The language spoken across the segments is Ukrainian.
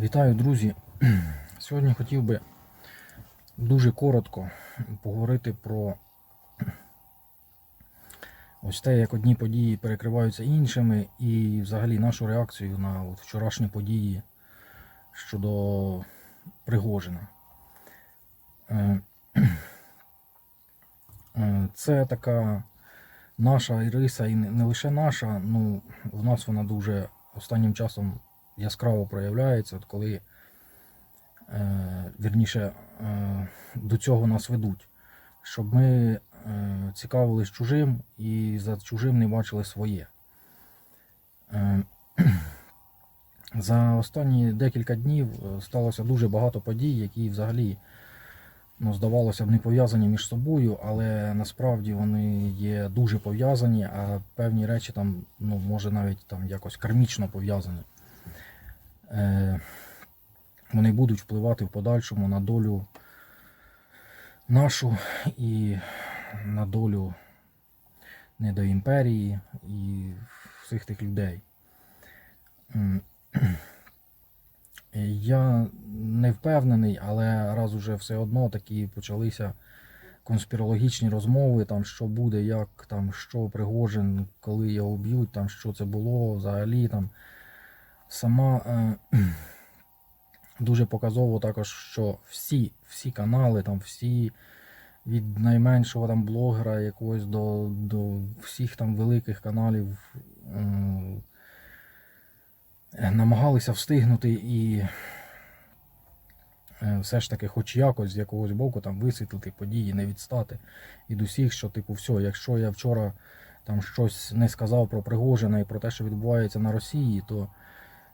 Вітаю, друзі! Сьогодні хотів би дуже коротко поговорити про ось те, як одні події перекриваються іншими, і взагалі нашу реакцію на от вчорашні події щодо Пригожина. Е, е, Це така наша риса, і не лише наша, ну в нас вона дуже останнім часом яскраво проявляється, от коли е, вірніше е, до цього нас ведуть, щоб ми е, цікавились чужим і за чужим не бачили своє. Е, за останні декілька днів е, сталося дуже багато подій, які взагалі ну, здавалося б не пов'язані між собою, але насправді вони є дуже пов'язані, а певні речі там, ну, може навіть там якось кармічно пов'язані. Е, вони будуть впливати в подальшому на долю нашу і на долю недоімперії і всіх тих людей. Я не впевнений, але раз уже все одно такі почалися конспірологічні розмови, там що буде, як там, що Пригожин, коли його б'ють, там що це було взагалі там. Сама е, дуже показово також, що всі, всі канали, там всі від найменшого там блогера якогось до, до всіх там великих каналів е, намагалися встигнути і е, все ж таки, хоч якось з якогось боку там висвітлити події, не відстати від усіх, що типу, все, якщо я вчора там щось не сказав про Пригожина і про те, що відбувається на Росії, то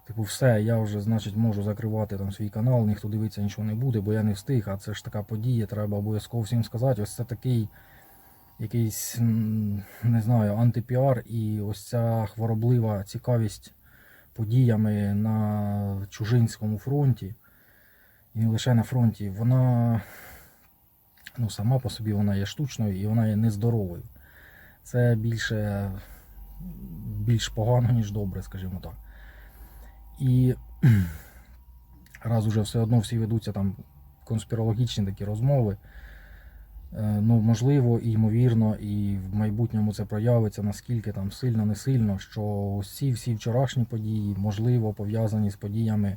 Типу, все, я вже, значить, можу закривати там свій канал, ніхто дивитися нічого не буде, бо я не встиг, а це ж така подія, треба обов'язково всім сказати. Ось це такий якийсь, не знаю, антипіар і ось ця хвороблива цікавість подіями на чужинському фронті. І не лише на фронті, вона ну, сама по собі вона є штучною і вона є нездоровою. Це більше, більш погано, ніж добре, скажімо так. І раз уже все одно всі ведуться там конспірологічні такі розмови, е, ну, можливо, і ймовірно, і в майбутньому це проявиться наскільки там сильно, не сильно, що ці всі вчорашні події, можливо, пов'язані з подіями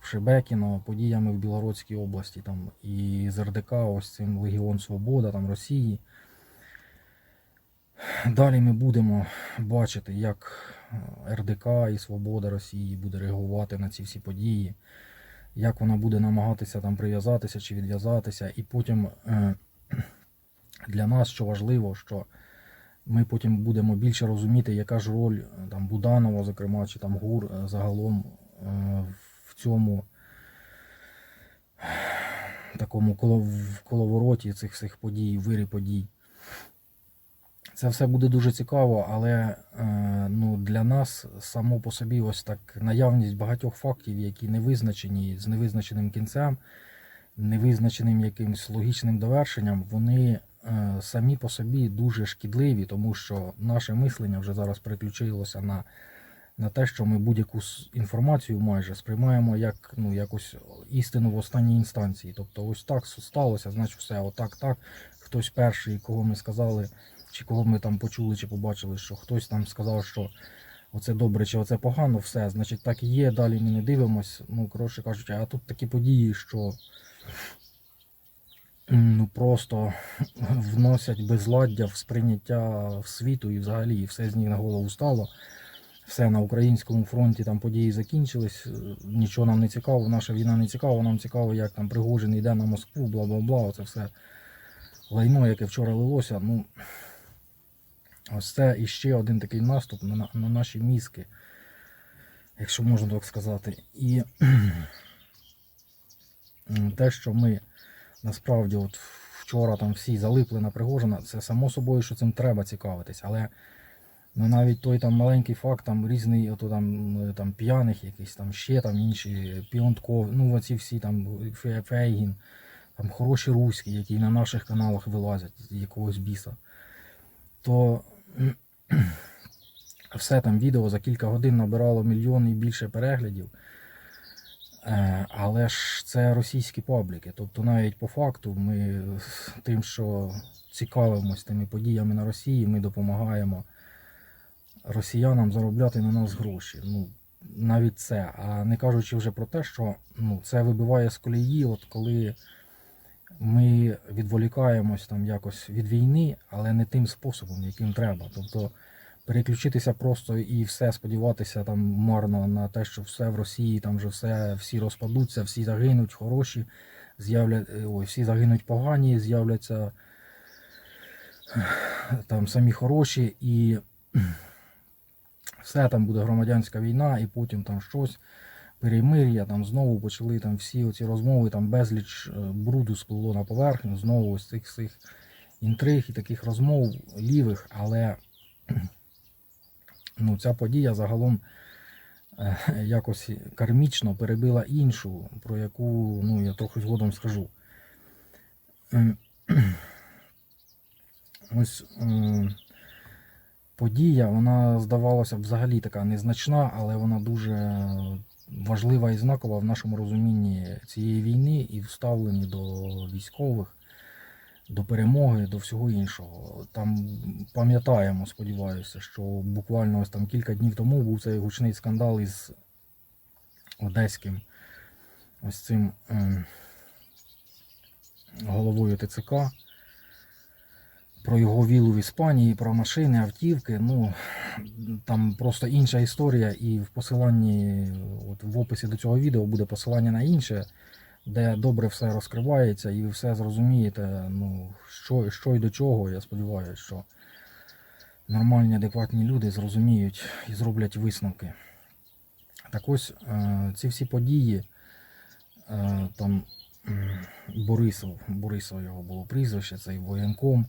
в Шебекіно, подіями в Білоруській області, там, і з РДК, ось цим Легіон Свобода, там Росії. Далі ми будемо бачити, як РДК і Свобода Росії буде реагувати на ці всі події, як вона буде намагатися там прив'язатися чи відв'язатися. І потім е, для нас, що важливо, що ми потім будемо більше розуміти, яка ж роль е, там Буданова, зокрема, чи там ГУР е, загалом в цьому такому коловороті цих всіх подій, вирі подій. Це все буде дуже цікаво, але е, ну, для нас само по собі ось так наявність багатьох фактів, які не визначені з невизначеним кінцем, невизначеним якимось логічним довершенням, вони е, самі по собі дуже шкідливі, тому що наше мислення вже зараз переключилося на, на те, що ми будь-яку інформацію майже сприймаємо як ну, якусь істину в останній інстанції. Тобто, ось так сталося, значить все, отак, так. Хтось перший, кого ми сказали чи кого ми там почули чи побачили, що хтось там сказав, що оце добре чи оце погано, все, значить так і є, далі ми не дивимось. Ну, коротше кажучи, а тут такі події, що ну, просто вносять безладдя в сприйняття світу і взагалі все з ніг на голову стало. Все на українському фронті там події закінчились, е, нічого нам не цікаво, наша війна не цікава, нам цікаво, як там Пригожин йде на Москву, бла бла бла. Оце все лайно, яке вчора лилося. Ну, Ось це іще один такий наступ на, на- на наші мізки, якщо можна так сказати. І те, що ми насправді от вчора там всі залипли на Пригожина, це само собою, що цим треба цікавитись. Але ну, навіть той там маленький факт, там різний, ото там, е, там п'яних якісь, там ще там інші, Піонтков, ну оці всі там Фейгін, там хороші руські, які на наших каналах вилазять з якогось біса то все там відео за кілька годин набирало мільйон і більше переглядів. Е, Але ж це російські пабліки. Тобто навіть по факту ми тим, що цікавимось тими подіями на Росії, ми допомагаємо росіянам заробляти на нас гроші. Ну, навіть це. А не кажучи вже про те, що ну, це вибиває з колії, от коли ми відволікаємось там якось від війни, але не тим способом, яким треба. Тобто переключитися просто і все сподіватися там марно на те, що все в Росії, там вже все, всі розпадуться, всі загинуть, хороші, з'явля... ой, всі загинуть погані, з'являться там самі хороші, і все там буде громадянська війна, і потім там щось. Перемир'я, там знову почали там всі оці розмови, там безліч е, бруду сплило на поверхню, знову ось цих всіх інтриг і таких розмов лівих, але ну, ця подія загалом е, якось кармічно перебила іншу, про яку ну, я трохи згодом скажу. Ем, Ось подія, вона здавалося б взагалі така незначна, але вона дуже важлива і знакова в нашому розумінні цієї війни і вставленні до військових, до перемоги, до всього іншого. Там пам'ятаємо, сподіваюся, що буквально ось там кілька днів тому був цей гучний скандал із одеським ось цим ем, головою ТЦК. Про його вілу в Іспанії, про машини, автівки. Ну там просто інша історія, і в посиланні, от в описі до цього відео буде посилання на інше, де добре все розкривається і ви все зрозумієте, ну, що, що і до чого. Я сподіваюся, що нормальні, адекватні люди зрозуміють і зроблять висновки. Так ось е, ці всі події, е, там Борисов, Борисов його було прізвище, цей воєнком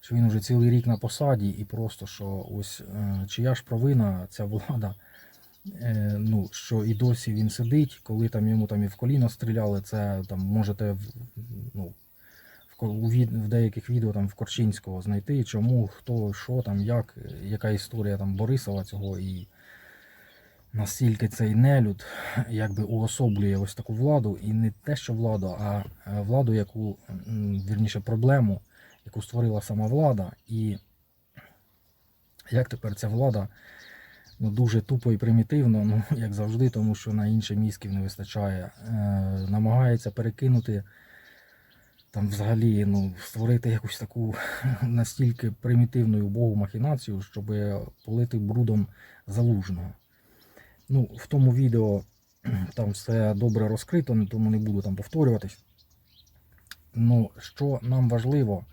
що він вже цілий рік на посаді, і просто що ось е, чия ж провина ця влада, е, ну, що і досі він сидить, коли там йому там і в коліно стріляли, це там можете ну, в деяких відео там в Корчинського знайти, чому, хто, що там, як, яка історія там Борисова цього і. Настільки цей нелюд якби уособлює ось таку владу, і не те, що владу, а е, владу, яку вірніше проблему, яку створила сама влада, і як тепер ця влада ну, дуже тупо і примітивно, ну, як завжди, тому що на інші мізків не вистачає, е, намагається перекинути там взагалі ну, створити якусь таку настільки примітивну і убогу махінацію, щоб полити брудом залужного. Ну, в тому відео там все добре розкрито, тому не буду там повторюватись. Ну, що нам важливо,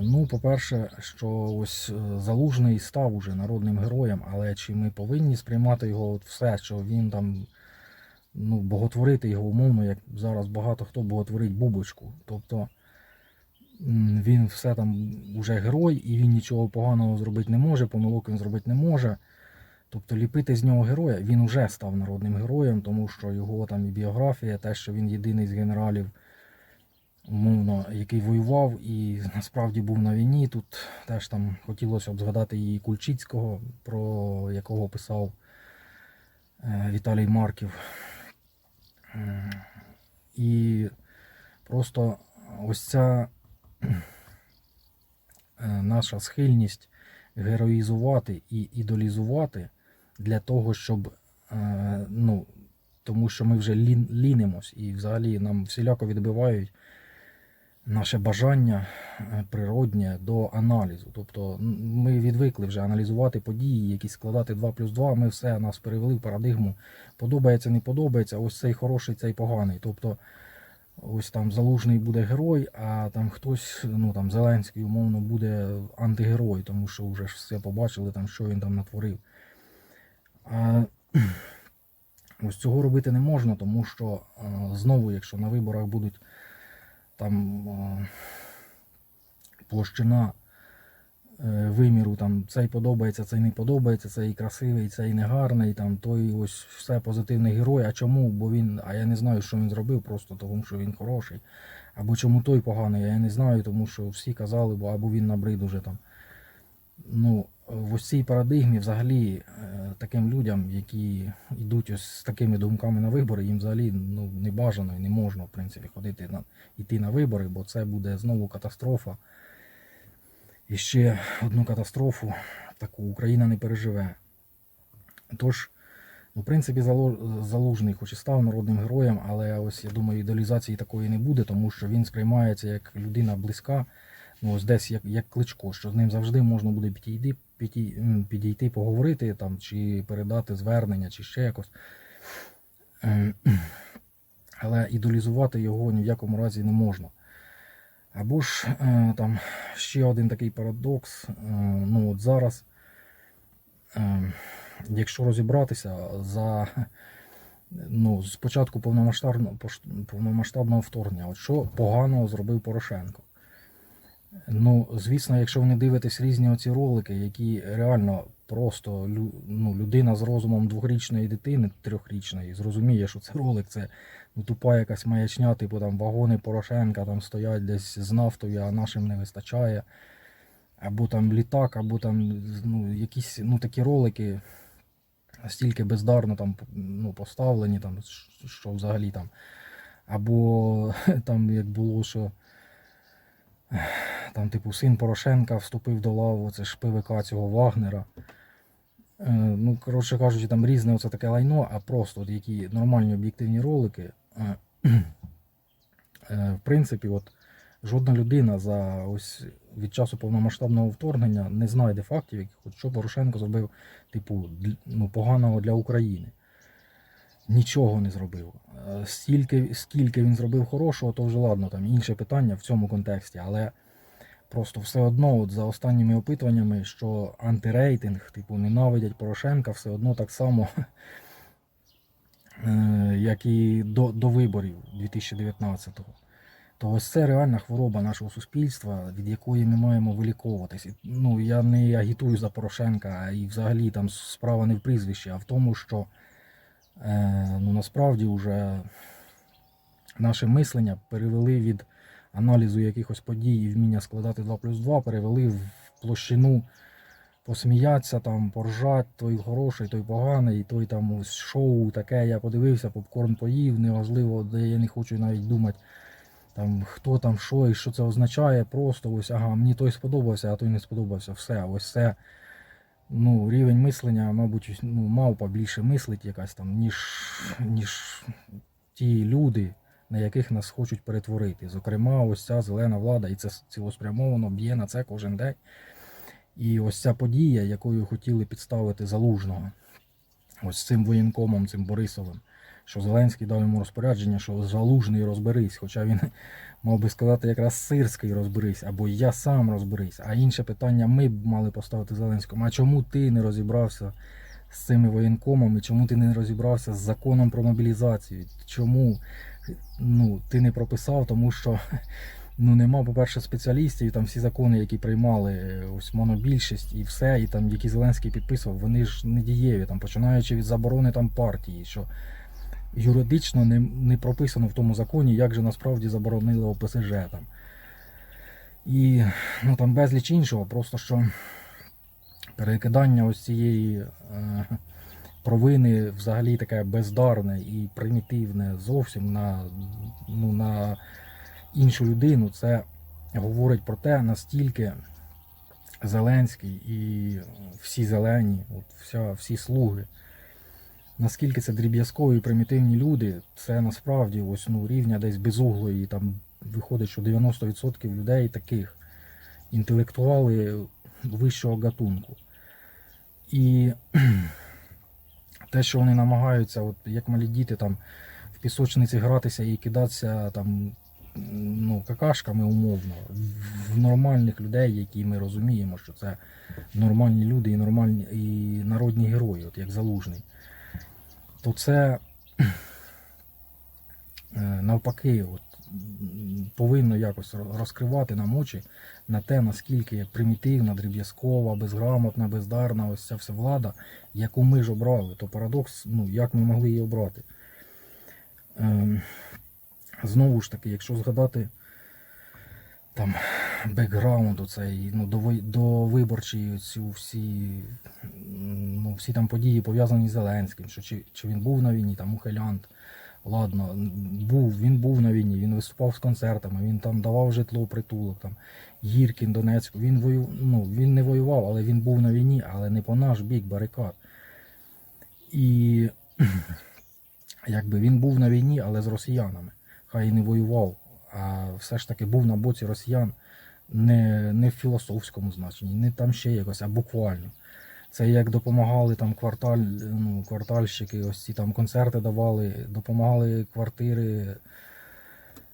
Ну, по-перше, що ось е, Залужний став уже народним героєм, але чи ми повинні сприймати його от все, що він там, ну, боготворити його умовно, як зараз багато хто боготворить бубочку. Тобто він все там уже герой, і він нічого поганого зробити не може, помилок він зробити не може. Тобто ліпити з нього героя, він уже став народним героєм, тому що його там і біографія, те, що він єдиний з генералів умовно, який воював і насправді був на війні. Тут теж там хотілося б згадати і Кульчицького, про якого писав е, Віталій Марків. І просто ось ця е, наша схильність героїзувати і ідолізувати для того, щоб е, ну, тому що ми вже лінимось і взагалі нам всіляко відбивають наше бажання е, природнє до аналізу. Тобто ми відвикли вже аналізувати події, які складати 2 плюс 2, ми все нас перевели в парадигму. Подобається, не подобається, ось цей хороший, цей поганий. Тобто ось там залужний буде герой, а там хтось, ну там Зеленський, умовно, буде антигерой, тому що вже все побачили, там, що він там натворив. А, ось цього робити не можна, тому що знову, якщо на виборах будуть там площина е, виміру, там цей подобається, цей не подобається, цей красивий, цей негарний, там той ось все позитивний герой. А чому? Бо він, а я не знаю, що він зробив, просто тому що він хороший. Або чому той поганий, я не знаю, тому що всі казали, бо або він набрид уже там. Ну, в ось цій парадигмі взагалі е, таким людям, які йдуть ось з такими думками на вибори, їм взагалі ну, не бажано і не можна, в принципі, ходити на йти на вибори, бо це буде знову катастрофа. І ще одну катастрофу таку Україна не переживе. Тож, ну, в принципі, Залужний хоч і став народним героєм, але ось я думаю, ідеалізації такої не буде, тому що він сприймається як людина близька, ну ось десь як, як кличко, що з ним завжди можна буде підійти, підійти, поговорити там, чи передати звернення, чи ще якось. Ем, Але ідеалізувати його ні в якому разі не можна. Або ж е, там ще один такий парадокс. е, Ну от зараз, е, якщо розібратися за ну, з повномасштабного, повномасштабного вторгнення, от що поганого зробив Порошенко. Ну, звісно, якщо ви не дивитесь різні оці ролики, які реально просто ну, людина з розумом двохрічної дитини, трьохрічної, зрозуміє, що це ролик, це ну, тупа якась маячня, типу там вагони Порошенка там стоять десь з нафтою, а нашим не вистачає. Або там літак, або там ну, якісь ну, такі ролики настільки бездарно там ну, поставлені, там, що взагалі там. Або там як було, що там, типу, син Порошенка вступив до лаву, це ж ПВК цього Вагнера. Е, ну, коротше кажучи, там різне оце таке лайно, а просто от які нормальні об'єктивні ролики. Е, е, в принципі, от жодна людина за ось від часу повномасштабного вторгнення не знайде фактів, яких що Порошенко зробив, типу, ну, поганого для України. Нічого не зробив. Е, Стільки, скільки він зробив хорошого, то вже ладно, там інше питання в цьому контексті, але просто все одно, от за останніми опитуваннями, що антирейтинг, типу, ненавидять Порошенка, все одно так само, е, як і до, до виборів 2019-го. То ось це реальна хвороба нашого суспільства, від якої ми маємо виліковуватись. Ну, я не агітую за Порошенка, і взагалі там справа не в прізвищі, а в тому, що ну, насправді вже наше мислення перевели від аналізу якихось подій і вміння складати 2 плюс 2, перевели в площину посміятися, там, поржать, той хороший, той поганий, той там ось шоу таке, я подивився, попкорн поїв, неважливо, де я не хочу навіть думати. Там хто там що і що це означає, просто ось ага, мені той сподобався, а той не сподобався. Все, ось це ну, рівень мислення, мабуть, ну, мавпа більше мислить якась там, ніж, ніж ті люди, на яких нас хочуть перетворити. Зокрема, ось ця зелена влада, і це цілеспрямовано б'є на це кожен день. І ось ця подія, якою хотіли підставити залужного, ось цим воєнкомом, цим Борисовим, що Зеленський дав йому розпорядження, що залужний розберись, хоча він мав би сказати якраз сирський розберись, або я сам розберись. А інше питання ми б мали поставити Зеленському. А чому ти не розібрався з цими воєнкомами? Чому ти не розібрався з законом про мобілізацію? Чому ну, ти не прописав? Тому що ну, нема, по-перше, спеціалістів, і там всі закони, які приймали ось монобільшість і все, і там які Зеленський підписував, вони ж не дієві, там, починаючи від заборони там партії, що юридично не, не прописано в тому законі, як же насправді заборонили ОПСЖ там. І ну, там безліч іншого, просто що перекидання ось цієї е, провини взагалі таке бездарне і примітивне зовсім на, ну, на іншу людину, це говорить про те, настільки Зеленський і всі зелені, от вся, всі слуги, наскільки це дріб'язкові примітивні люди, це насправді ось ну, рівня десь безуглої, там виходить, що 90% людей таких інтелектуали вищого гатунку. І те, що вони намагаються, от як малі діти там в пісочниці гратися і кидатися там ну, какашками умовно, в- нормальних людей, які ми розуміємо, що це нормальні люди і нормальні і народні герої, от як залужний, то це е, навпаки, от, повинно якось розкривати нам очі на те, наскільки примітивна, дріб'язкова, безграмотна, бездарна ось ця вся влада, яку ми ж обрали. То парадокс, ну як ми могли її обрати. Ем, знову ж таки, якщо згадати там бекграунду цей, ну, до, до виборчої цю всі, ну, всі там події пов'язані з Зеленським, що чи, чи він був на війні, там ухилянт. Ладно, був, він був на війні, він виступав з концертами, він там давав житло, притулок, там, Гіркін, Донецьку. Він, вою, ну, він не воював, але він був на війні, але не по наш бік барикад. І якби він був на війні, але з росіянами. Хай і не воював, а все ж таки був на боці росіян не, не в філософському значенні, не там ще якось, а буквально. Це як допомагали там кварталь, ну, квартальщики, ось ці там концерти давали, допомагали квартири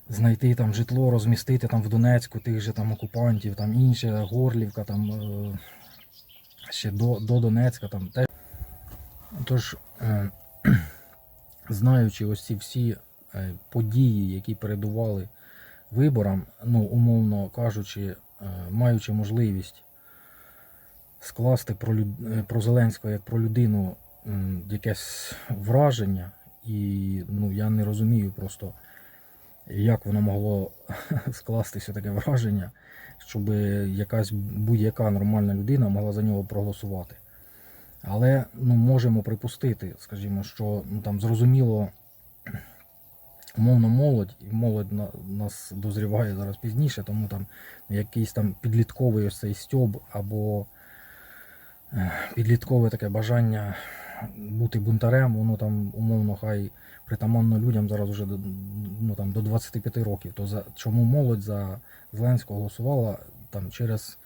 знайти там житло, розмістити там в Донецьку тих же там окупантів, там інше, Горлівка, там е, ще до, до Донецька, там те. Тож, е, знаючи ось ці всі е, події, які передували виборам, ну, умовно кажучи, е, маючи можливість скласти про, е, про Зеленського як про людину якесь враження, і ну, я не розумію просто, як воно могло скластися таке враження, щоб якась будь-яка нормальна людина могла за нього проголосувати. Але ну, можемо припустити, скажімо, що ну, там зрозуміло, умовно молодь, і молодь на, нас дозріває зараз пізніше, тому там якийсь там підлітковий ось цей стьоб або е, підліткове таке бажання бути бунтарем, воно там умовно хай притаманно людям зараз вже ну, там, до 25 років. То за чому молодь за Зеленського голосувала там через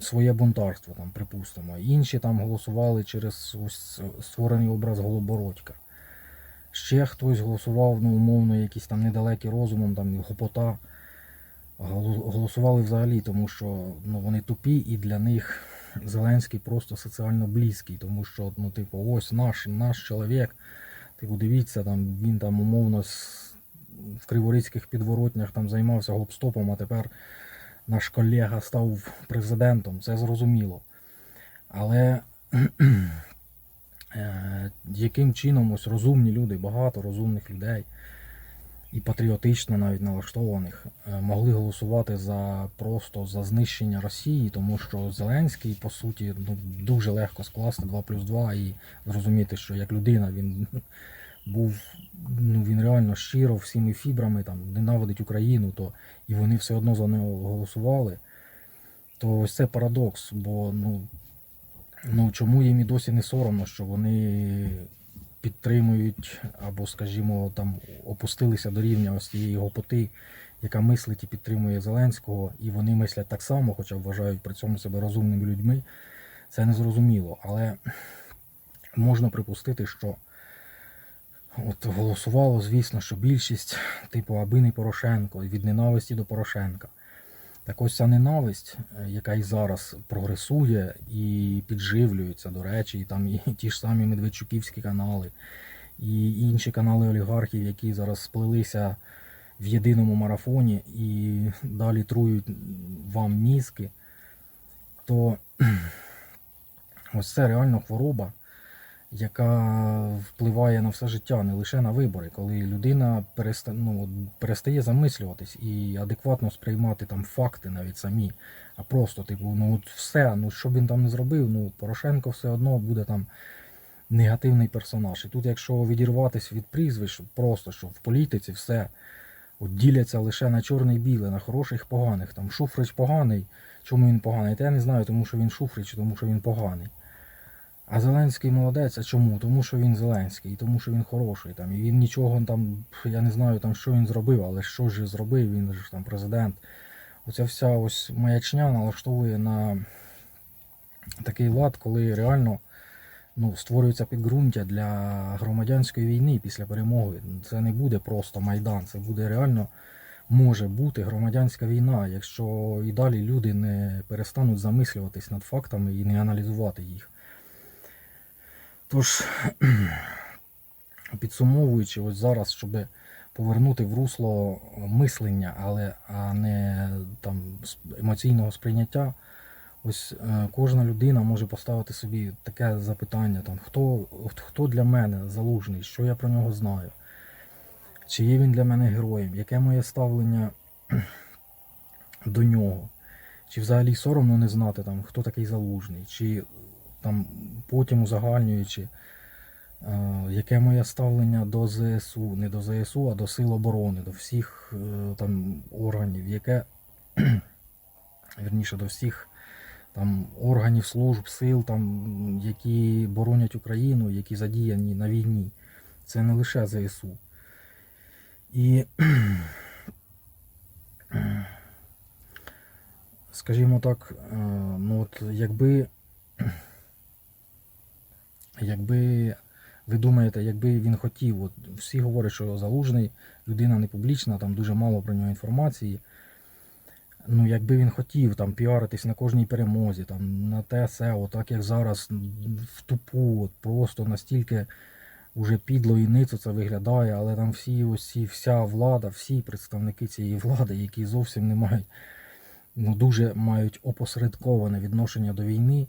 своє бунтарство, там, припустимо. Інші там голосували через ось створений образ Голобородька. Ще хтось голосував, ну, умовно, якісь там недалекі розумом, там гопота. Голосували взагалі, тому що ну, вони тупі і для них Зеленський просто соціально близький, тому що, ну, типу, ось наш, наш чоловік, типу, дивіться, там, він там умовно в криворізьких підворотнях там займався гопстопом, а тепер наш колега став президентом, це зрозуміло. Але яким чином ось розумні люди, багато розумних людей і патріотично навіть налаштованих е, могли голосувати за просто за знищення Росії, тому що Зеленський, по суті, ну, дуже легко скласти 2 плюс 2 і зрозуміти, що як людина він був ну він реально щиро всіми фібрами там ненавидить Україну, то і вони все одно за нього голосували. То ось це парадокс, бо ну, ну чому їм і досі не соромно, що вони підтримують або, скажімо, там опустилися до рівня ось цієї гопоти, яка мислить і підтримує Зеленського, і вони мислять так само, хоча вважають при цьому себе розумними людьми. Це не зрозуміло, але можна припустити, що От голосувало, звісно, що більшість, типу, аби не Порошенко, від ненависті до Порошенка. Так ось ця ненависть, е, яка і зараз прогресує і підживлюється, до речі, і там і ті ж самі Медведчуківські канали, і інші канали олігархів, які зараз сплелися в єдиному марафоні і далі трують вам мізки, то ось це реально хвороба, яка впливає на все життя, не лише на вибори, коли людина переста, ну, перестає замислюватись і адекватно сприймати там факти навіть самі, а просто, типу, ну от все, ну що б він там не зробив, ну Порошенко все одно буде там негативний персонаж. І тут, якщо відірватися від прізвищ, просто що в політиці все от діляться лише на чорне і біле, на хороших поганих. Там Шуфрич поганий. Чому він поганий? Та я не знаю, тому що він Шуфрич, тому що він поганий. А Зеленський молодець, а чому? Тому що він Зеленський, і тому що він хороший. Там, і він нічого там, я не знаю, там, що він зробив, але що ж зробив, він ж там президент. Оця вся ось маячня налаштовує на такий лад, коли реально ну, створюється підґрунтя для громадянської війни після перемоги. Це не буде просто Майдан, це буде реально може бути громадянська війна, якщо і далі люди не перестануть замислюватись над фактами і не аналізувати їх. Тож, підсумовуючи, ось зараз, щоб повернути в русло мислення, але а не там емоційного сприйняття, ось е, кожна людина може поставити собі таке запитання: там, хто, хто для мене залужний, що я про нього знаю, чи є він для мене героєм, яке моє ставлення до нього. чи взагалі соромно не знати, там, хто такий залужний, чи там потім узагальнюючи, е, яке моє ставлення до ЗСУ, не до ЗСУ, а до Сил оборони, до всіх е, там органів, яке вірніше до всіх там органів служб, сил, там, які боронять Україну, які задіяні на війні. Це не лише ЗСУ. І скажімо так, е, ну от якби, якби ви думаєте, якби він хотів, от всі говорять, що залужний людина не публічна, там дуже мало про нього інформації. Ну, якби він хотів там піаритись на кожній перемозі, там на те се, отак як зараз в тупу, от просто настільки уже підло і ницо це виглядає, але там всі ось вся влада, всі представники цієї влади, які зовсім не мають, ну дуже мають опосередковане відношення до війни,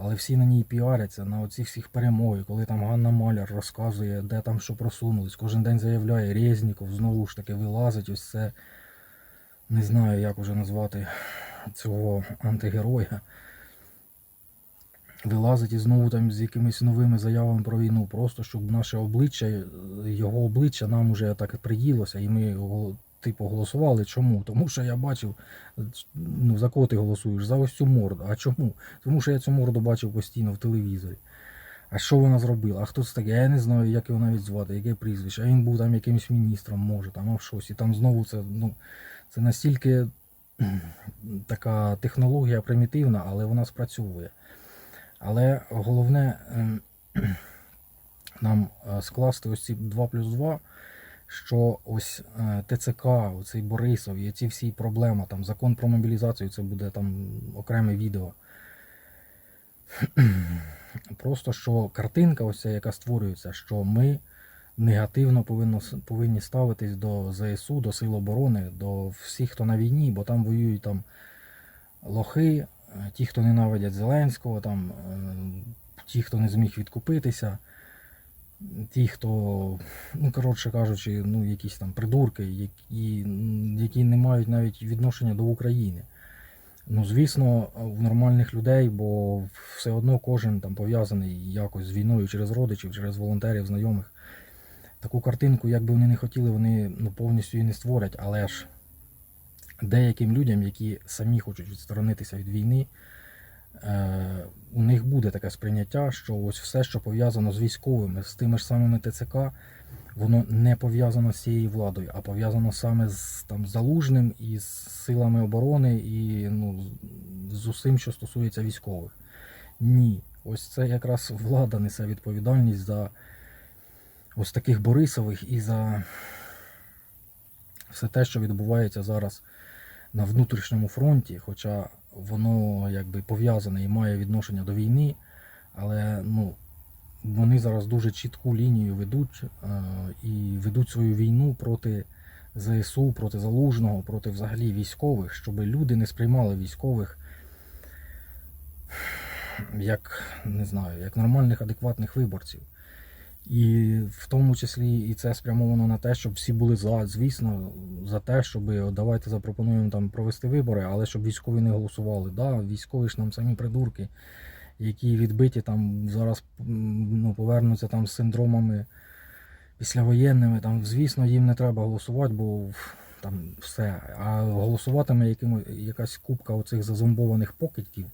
але всі на ній піаряться на оці всіх перемоги, коли там Ганна Маляр розказує, де там що просунулись, кожен день заявляє Резніков, знову ж таки вилазить ось це. Не знаю, як уже назвати цього антигероя. Вилазить і знову там з якимись новими заявами про війну, просто щоб наше обличчя, його обличчя нам уже так приїлося, і ми го- типу голосували. Чому? Тому що я бачив, ну за кого ти голосуєш? За ось цю морду. А чому? Тому що я цю морду бачив постійно в телевізорі. А що вона зробила? А хто це таке? Я не знаю, як його навіть звати, яке прізвище. А він був там якимось міністром, може, там, а щось. І там знову це, ну, це настільки така технологія примітивна, але вона спрацьовує. Але головне нам е, скласти ось ці 2 плюс 2, що ось е, ТЦК, оцей Борисов і ці всі проблеми, там закон про мобілізацію, це буде там окреме відео. Просто що картинка, ось ця, яка створюється, що ми негативно повинно, повинні ставитись до ЗСУ, до Сил оборони, до всіх, хто на війні, бо там воюють там лохи, е, ті, хто ненавидять Зеленського, там, е, ті, хто не зміг відкупитися, ті, хто, ну, коротше кажучи, ну, якісь там придурки, які, які не мають навіть відношення до України. Ну, звісно, в нормальних людей, бо все одно кожен там пов'язаний якось з війною через родичів, через волонтерів, знайомих. Таку картинку, як би вони не хотіли, вони ну, повністю її не створять, але ж деяким людям, які самі хочуть відсторонитися від війни, у них буде таке сприйняття, що ось все, що пов'язано з військовими, з тими ж самими ТЦК, воно не пов'язано з цією владою, а пов'язано саме з там, залужним і з силами оборони, і ну, з- з усім, що стосується військових. Ні, ось це якраз влада несе відповідальність за ось таких Борисових і за все те, що відбувається зараз на внутрішньому фронті, хоча воно якби пов'язане і має відношення до війни, але ну, вони зараз дуже чітку лінію ведуть е, і ведуть свою війну проти ЗСУ, проти залужного, проти взагалі військових, щоб люди не сприймали військових як не знаю, як нормальних, адекватних виборців. І в тому числі і це спрямовано на те, щоб всі були за, звісно, за те, щоб давайте запропонуємо там провести вибори, але щоб військові не голосували. Да, військові ж нам самі придурки, які відбиті там зараз ну, повернуться там з синдромами післявоєнними. Там, звісно, їм не треба голосувати, бо там все. А голосуватиме якась купка оцих зазомбованих покидьків,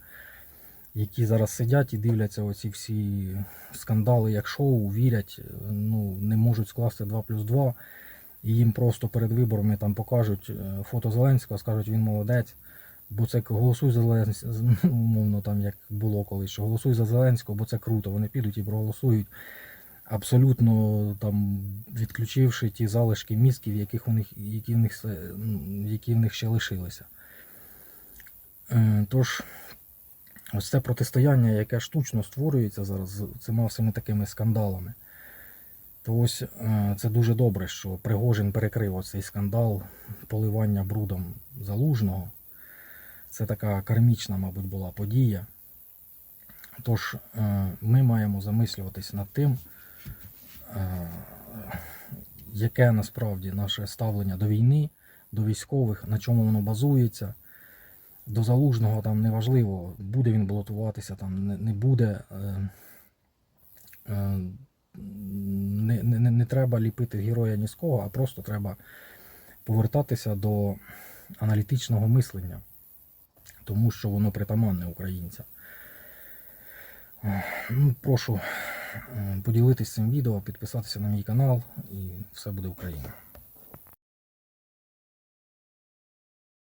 які зараз сидять і дивляться оці всі скандали як шоу, вірять, ну, не можуть скласти 2 плюс 2. І їм просто перед виборами там покажуть е, фото Зеленського, скажуть, він молодець. Бо це голосуй за Зеленського, умовно там як було колись, що голосуй за Зеленського, бо це круто. Вони підуть і проголосують, абсолютно там відключивши ті залишки мізків, яких у них, які, в них, які в них ще лишилися. Е, Тож, ось це протистояння, яке штучно створюється зараз з цими всіми такими скандалами. То ось е, це дуже добре, що Пригожин перекрив оцей скандал поливання брудом залужного. Це така кармічна, мабуть, була подія. Тож е, ми маємо замислюватись над тим, е, яке насправді наше ставлення до війни, до військових, на чому воно базується. До залужного там неважливо, буде він балотуватися, там не, не буде. Е, е, не, не, не треба ліпити героя ні з кого, а просто треба повертатися до аналітичного мислення, тому що воно притаманне українцям. Е, Ну, прошу е, поділитись цим відео, підписатися на мій канал і все буде Україна.